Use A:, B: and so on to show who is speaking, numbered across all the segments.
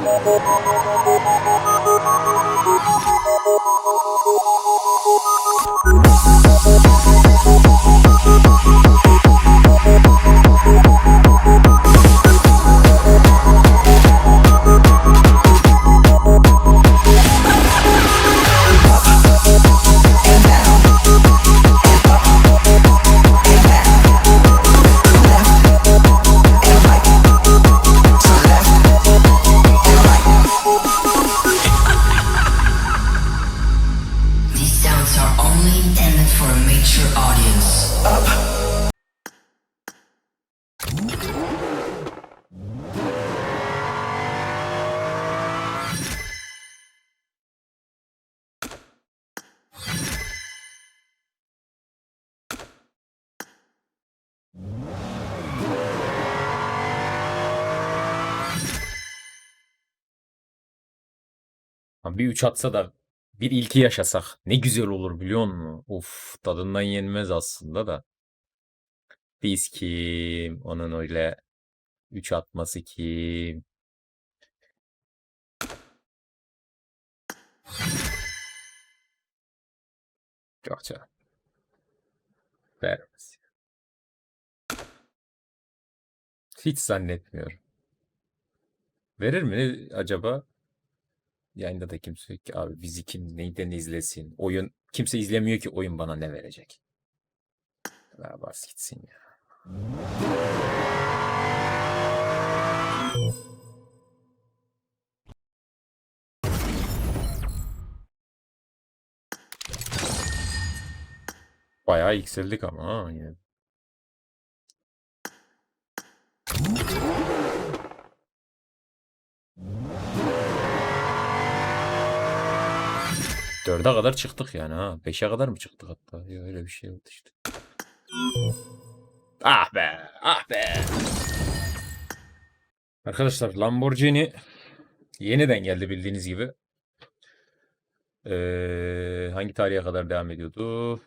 A: Thank
B: you. Bir üç atsa da bir ilki yaşasak ne güzel olur biliyor musun? Of tadından yenmez aslında da. Biz kim? Onun öyle üç atması kim? Çok çok. Vermez. Hiç zannetmiyorum. Verir mi acaba? Yayında da kimse yok ki abi bizi kim neyden izlesin. Oyun kimse izlemiyor ki oyun bana ne verecek. Ver bas gitsin ya. Bayağı yükseldik ama ha. Yani. 4'e kadar çıktık yani ha. 5'e kadar mı çıktık hatta? Ya öyle bir şey oldu işte. Ah be, ah be. Arkadaşlar Lamborghini yeniden geldi bildiğiniz gibi. Ee, hangi tarihe kadar devam ediyordu?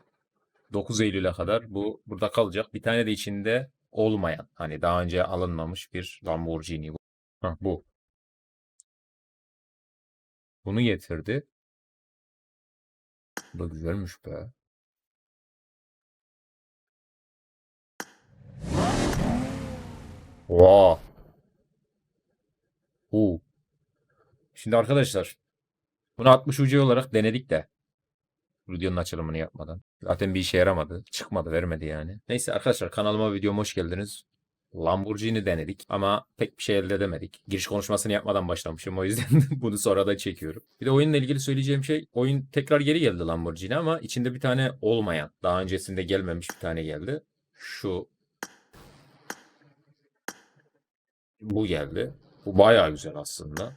B: 9 Eylül'e kadar bu burada kalacak. Bir tane de içinde olmayan hani daha önce alınmamış bir Lamborghini bu. Ha, bu. Bunu getirdi. Bu da güzelmiş be. Wow. Bu. Şimdi arkadaşlar bunu 60 ucu olarak denedik de videonun açılımını yapmadan. Zaten bir işe yaramadı. Çıkmadı, vermedi yani. Neyse arkadaşlar kanalıma videoma hoş geldiniz. Lamborghini denedik ama pek bir şey elde edemedik. Giriş konuşmasını yapmadan başlamışım o yüzden bunu sonradan çekiyorum. Bir de oyunla ilgili söyleyeceğim şey oyun tekrar geri geldi Lamborghini ama içinde bir tane olmayan daha öncesinde gelmemiş bir tane geldi. Şu bu geldi. Bu bayağı güzel aslında.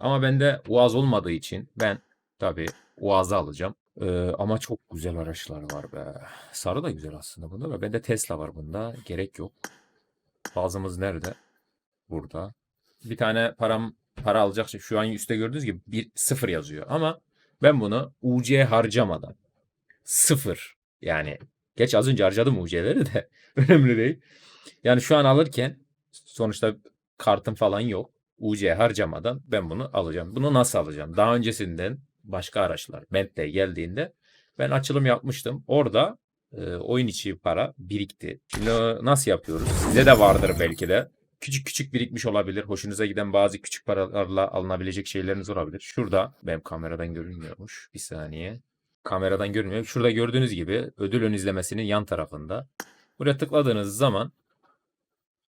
B: Ama bende Uaz olmadığı için ben tabii Uaz'ı alacağım. Ee, ama çok güzel araçlar var be. Sarı da güzel aslında bunda da. Bende Tesla var bunda. Gerek yok. Bazımız nerede? Burada. Bir tane param para alacak. şey- Şu an üstte gördüğünüz gibi bir sıfır yazıyor. Ama ben bunu UC harcamadan sıfır yani geç az önce harcadım UC'leri de önemli değil. Yani şu an alırken sonuçta kartım falan yok. UC harcamadan ben bunu alacağım. Bunu nasıl alacağım? Daha öncesinden başka araçlar Bentley geldiğinde ben açılım yapmıştım. Orada e, oyun içi para birikti. Şimdi nasıl yapıyoruz? Size de vardır belki de. Küçük küçük birikmiş olabilir. Hoşunuza giden bazı küçük paralarla alınabilecek şeyleriniz olabilir. Şurada benim kameradan görünmüyormuş. Bir saniye. Kameradan görünmüyor. Şurada gördüğünüz gibi ödül ön izlemesinin yan tarafında. Buraya tıkladığınız zaman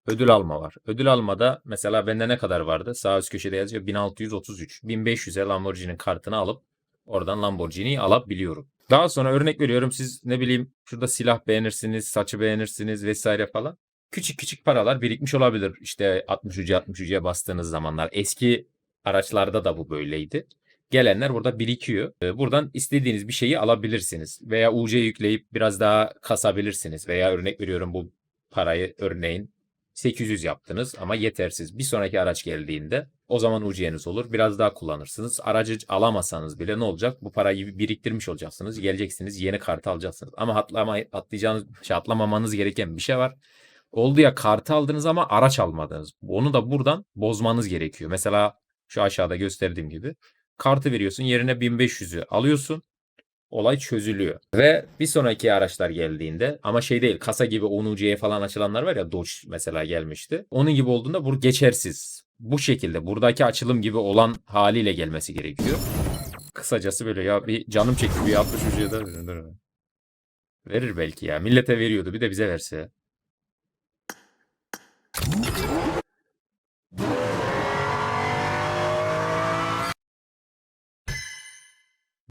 B: ödül alma var. Ödül almada mesela bende ne kadar vardı? Sağ üst köşede yazıyor 1633. 1500'e Lamborghini'nin kartını alıp oradan Lamborghini'yi alabiliyorum. Daha sonra örnek veriyorum siz ne bileyim şurada silah beğenirsiniz, saçı beğenirsiniz vesaire falan. Küçük küçük paralar birikmiş olabilir. İşte 60 ucu 60 ucuya bastığınız zamanlar. Eski araçlarda da bu böyleydi. Gelenler burada birikiyor. Ee, Buradan istediğiniz bir şeyi alabilirsiniz. Veya UC yükleyip biraz daha kasabilirsiniz. Veya örnek veriyorum bu parayı örneğin 800 yaptınız ama yetersiz. Bir sonraki araç geldiğinde o zaman UC'niz olur. Biraz daha kullanırsınız. Aracı alamasanız bile ne olacak? Bu parayı biriktirmiş olacaksınız. Geleceksiniz yeni kartı alacaksınız. Ama atlama, atlayacağınız, şey, atlamamanız gereken bir şey var. Oldu ya kartı aldınız ama araç almadınız. Onu da buradan bozmanız gerekiyor. Mesela Şu aşağıda gösterdiğim gibi. Kartı veriyorsun yerine 1500'ü alıyorsun. Olay çözülüyor. Ve bir sonraki araçlar geldiğinde ama şey değil kasa gibi 10 UC'ye falan açılanlar var ya Dodge mesela gelmişti. Onun gibi olduğunda bu geçersiz. Bu şekilde buradaki açılım gibi olan haliyle gelmesi gerekiyor. Kısacası böyle ya bir canım çekti bir 60 UC'ye de verin, dur. Verir belki ya. Millete veriyordu bir de bize verse.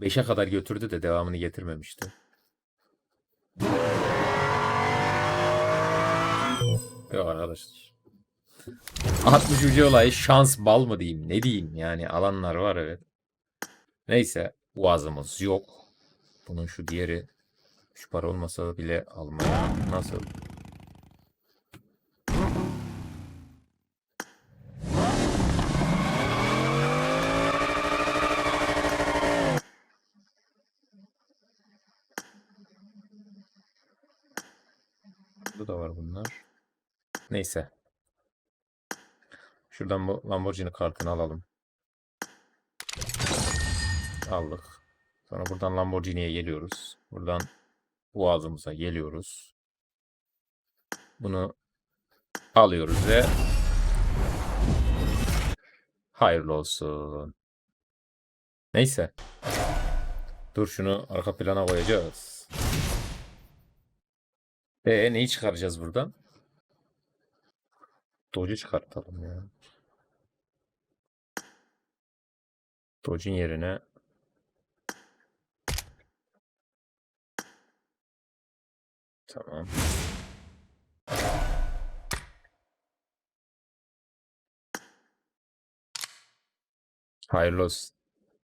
B: Beşe kadar götürdü de devamını getirmemişti. Yok arkadaşlar. 60 ucu olayı şans bal mı diyeyim ne diyeyim yani alanlar var evet. Neyse boğazımız yok. Bunun şu diğeri şu para olmasa bile almaya nasıl? Burada da var bunlar. Neyse. Şuradan bu Lamborghini kartını alalım. Aldık. Sonra buradan Lamborghini'ye geliyoruz. Buradan Boğazımıza geliyoruz. Bunu alıyoruz ve hayırlı olsun. Neyse. Dur şunu arka plana koyacağız. E neyi çıkaracağız buradan? Doge'u çıkartalım ya. Doge'un yerine Tamam. Hayırlı olsun.